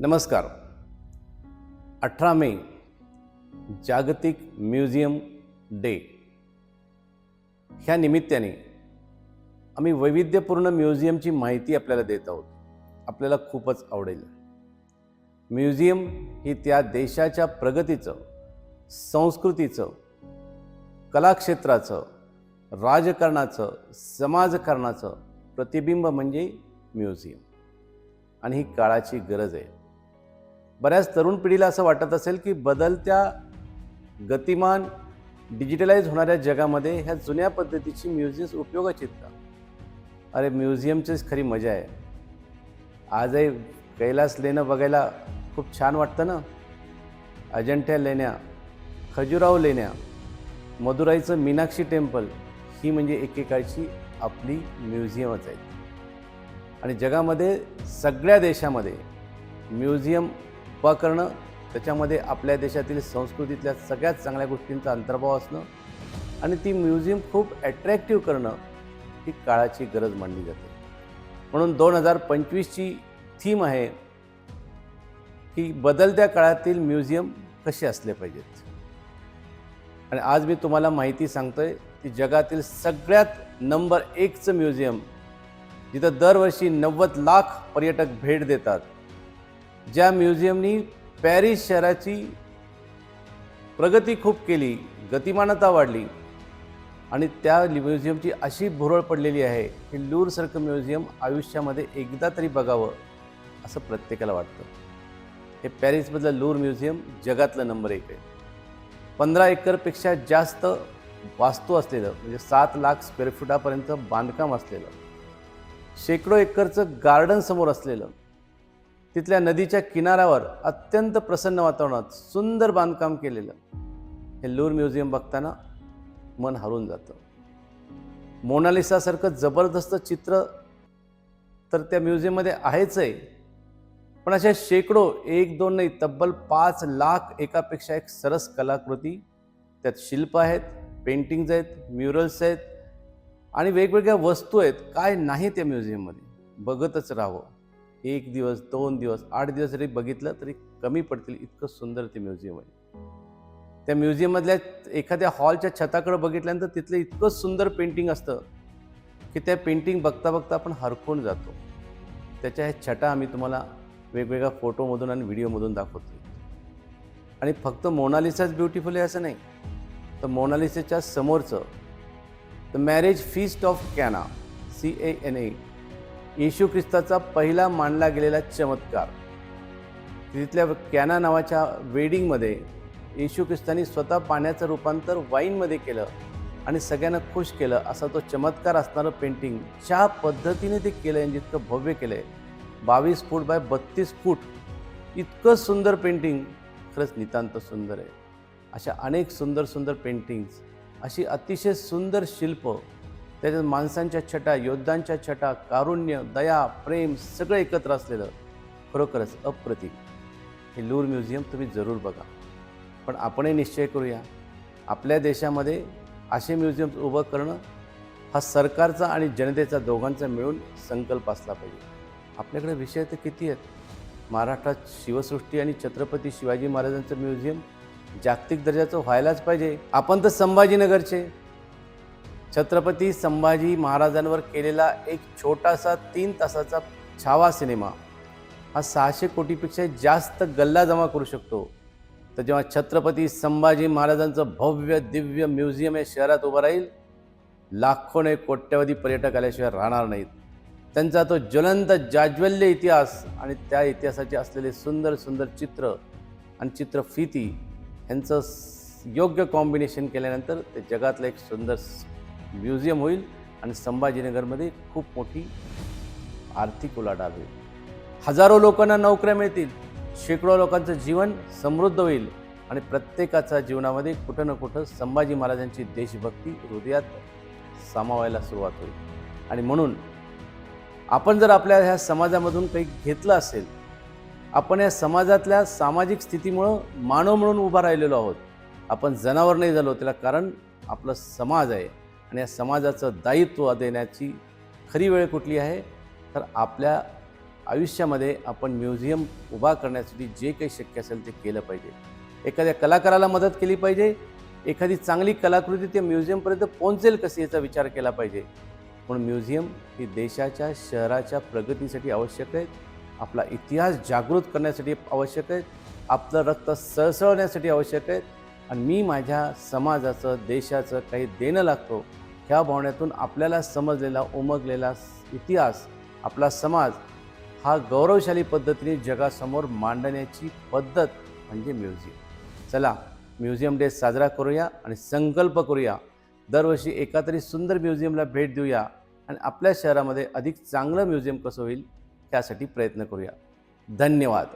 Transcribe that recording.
नमस्कार. अठरा मे जागतिक म्युझियम डे. ह्या निमित्ताने आम्ही वैविध्यपूर्ण म्युझियमची माहिती आपल्याला देत आहोत. आपल्याला खूपच आवडेल. म्युझियम ही त्या देशाच्या प्रगतीचं संस्कृतीचं कलाक्षेत्राचं राजकारणाचं समाजकारणाचं प्रतिबिंब म्हणजे म्युझियम. आणि ही काळाची गरज आहे. बऱ्याच तरुण पिढीला असं वाटत असेल की बदलत्या गतिमान डिजिटलाइज होणाऱ्या जगामध्ये ह्या जुन्या पद्धतीची म्युझियम्स उपयोगाची का? अरे म्युझियमचीच खरी मजा आहे. आजही कैलास लेणं बघायला खूप छान वाटतं ना? अजंठ्या लेण्या खजुराव लेण्या मदुराईचं मीनाक्षी टेम्पल ही म्हणजे एकेकाळची आपली म्युझियमच आहेत. आणि जगामध्ये सगळ्या देशामध्ये म्युझियम करणं त्याच्यामध्ये आपल्या देशातील संस्कृतीतल्या सगळ्यात चांगल्या गोष्टींचा अंतर्भाव असणं आणि ती म्युझियम खूप ॲट्रॅक्टिव्ह करणं ही काळाची गरज मानली जाते. म्हणून दोन हजार पंचवीसची थीम आहे की बदलत्या काळातील म्युझियम कसे असले पाहिजेत. आणि आज मी तुम्हाला माहिती सांगतो आहे की जगातील सगळ्यात नंबर एकचं म्युझियम जिथं दरवर्षी नव्वद लाख पर्यटक भेट देतात ज्या म्युझियमनी पॅरिस शहराची प्रगती खूप केली गतिमानता वाढली आणि त्या म्युझियमची अशी भुरळ पडलेली आहे की लूरसारखं म्युझियम आयुष्यामध्ये एकदा तरी बघावं असं प्रत्येकाला वाटतं. हे पॅरिसमधलं लूर म्युझियम जगातलं नंबर एक आहे. पंधरा एकरपेक्षा जास्त वास्तू असलेलं म्हणजे सात लाख स्क्वेअर फुटापर्यंत बांधकाम असलेलं शेकडो एकरचं गार्डन समोर असलेलं तिथल्या नदीच्या किनाऱ्यावर अत्यंत प्रसन्न वातावरणात सुंदर बांधकाम केलेलं. हे लूर म्युझियम बघताना मन हरून जातं. मोनालिसासारखं जबरदस्त चित्र तर त्या म्युझियममध्ये आहेच आहे पण अशा शेकडो एक दोन नाही तब्बल पाच लाख एकापेक्षा एक सरस कलाकृती त्यात शिल्प आहेत पेंटिंग्ज आहेत म्युरल्स आहेत आणि वेगवेगळ्या वस्तू आहेत. काय नाही त्या म्युझियममध्ये. बघतच राहावं. एक दिवस दोन दिवस आठ दिवस जरी बघितलं तरी कमी पडतील. इतकं सुंदर ते म्युझियम आहे. त्या म्युझियममधल्या एखाद्या हॉलच्या छताकडे बघितल्यानंतर तिथलं इतकं सुंदर पेंटिंग असतं की त्या पेंटिंग बघता बघता आपण हरकून जातो. त्याच्या ह्या छटा आम्ही तुम्हाला वेगवेगळ्या फोटोमधून आणि व्हिडिओमधून दाखवतो. आणि फक्त मोनालिसाच ब्युटिफुल आहे असं नाही. तर मोनालिसाच्या समोरचं the marriage feast of Cana C A N A येशू ख्रिस्ताचा पहिला मानला गेलेला चमत्कार. तिथल्या कॅना नावाच्या वेडिंगमध्ये येशू ख्रिस्तानी स्वतः पाण्याचं रूपांतर वाईनमध्ये केलं आणि सगळ्यांना खुश केलं असा तो चमत्कार असणारं पेंटिंग ज्या पद्धतीने ते केलं आहे जितकं भव्य केलं आहे बावीस फूट बाय बत्तीस फूट इतकं सुंदर पेंटिंग खरंच नितांत सुंदर आहे. अशा अनेक सुंदर सुंदर पेंटिंग्स अशी अतिशय सुंदर शिल्प त्याच्यात माणसांच्या छटा योद्धांच्या छटा कारुण्य दया प्रेम सगळं एकत्र असलेलं खरोखरच अप्रतिम. हे लूर म्युझियम तुम्ही जरूर बघा. पण आपणही निश्चय करूया आपल्या देशामध्ये असे म्युझियम्स उभं करणं हा सरकारचा आणि जनतेचा दोघांचा मिळून संकल्प असला पाहिजे. आपल्याकडे विषय तर किती आहेत? महाराष्ट्रात शिवसृष्टी आणि छत्रपती शिवाजी महाराजांचं म्युझियम जागतिक दर्जाचं व्हायलाच पाहिजे. आपण तर संभाजीनगरचे छत्रपती संभाजी महाराजांवर केलेला एक छोटासा तीन तासाचा छावा सिनेमा. हा सहाशे कोटीपेक्षा जास्त गल्ला जमा करू शकतो. तर जेव्हा छत्रपती संभाजी महाराजांचं भव्य दिव्य म्युझियम हे शहरात उभं राहील लाखोने कोट्यवधी पर्यटक आल्याशिवाय राहणार नाहीत. त्यांचा तो ज्वलंत जाज्वल्य इतिहास आणि त्या इतिहासाचे असलेले सुंदर सुंदर चित्र आणि चित्रफिती ह्यांचं योग्य कॉम्बिनेशन केल्यानंतर ते जगातलं एक सुंदर स- म्युझियम होईल आणि संभाजीनगरमध्ये खूप मोठी आर्थिक उलाढाल होईल. हजारो लोकांना नोकऱ्या मिळतील शेकडो लोकांचं जीवन समृद्ध होईल आणि प्रत्येकाच्या जीवनामध्ये कुठं ना कुठं संभाजी महाराजांची देशभक्ती हृदयात सामावायला सुरुवात होईल. आणि म्हणून आपण जर आपल्या ह्या समाजामधून काही घेतलं असेल आपण या समाजातल्या सामाजिक स्थितीमुळं मानव म्हणून उभा राहिलेलो आहोत आपण जनावर नाही झालो त्याला कारण आपलं समाज आहे. आणि या समाजाचं दायित्व देण्याची खरी वेळ कुठली आहे? तर आपल्या आयुष्यामध्ये आपण म्युझियम उभा करण्यासाठी जे काही शक्य असेल ते केलं पाहिजे. एखाद्या कलाकाराला मदत केली पाहिजे. एखादी चांगली कलाकृती त्या म्युझियमपर्यंत पोहोचेल कशी याचा विचार केला पाहिजे. पण म्युझियम ही देशाच्या शहराच्या प्रगतीसाठी आवश्यक आहेत आपला इतिहास जागृत करण्यासाठी आवश्यक आहेत आपलं रक्त सळसळण्यासाठी आवश्यक आहेत आणि मी माझ्या समाजाचं देशाचं काही देणं लागतो ह्या भावनेतून आपल्याला समजलेला उमगलेला इतिहास आपला समाज हा गौरवशाली पद्धतीने जगासमोर मांडण्याची पद्धत म्हणजे म्युझियम. चला म्युझियम डे साजरा करूया आणि संकल्प करूया. दरवर्षी एका तरी सुंदर म्युझियमला भेट देऊया आणि आपल्या शहरामध्ये अधिक चांगलं म्युझियम कसं होईल त्यासाठी प्रयत्न करूया. धन्यवाद.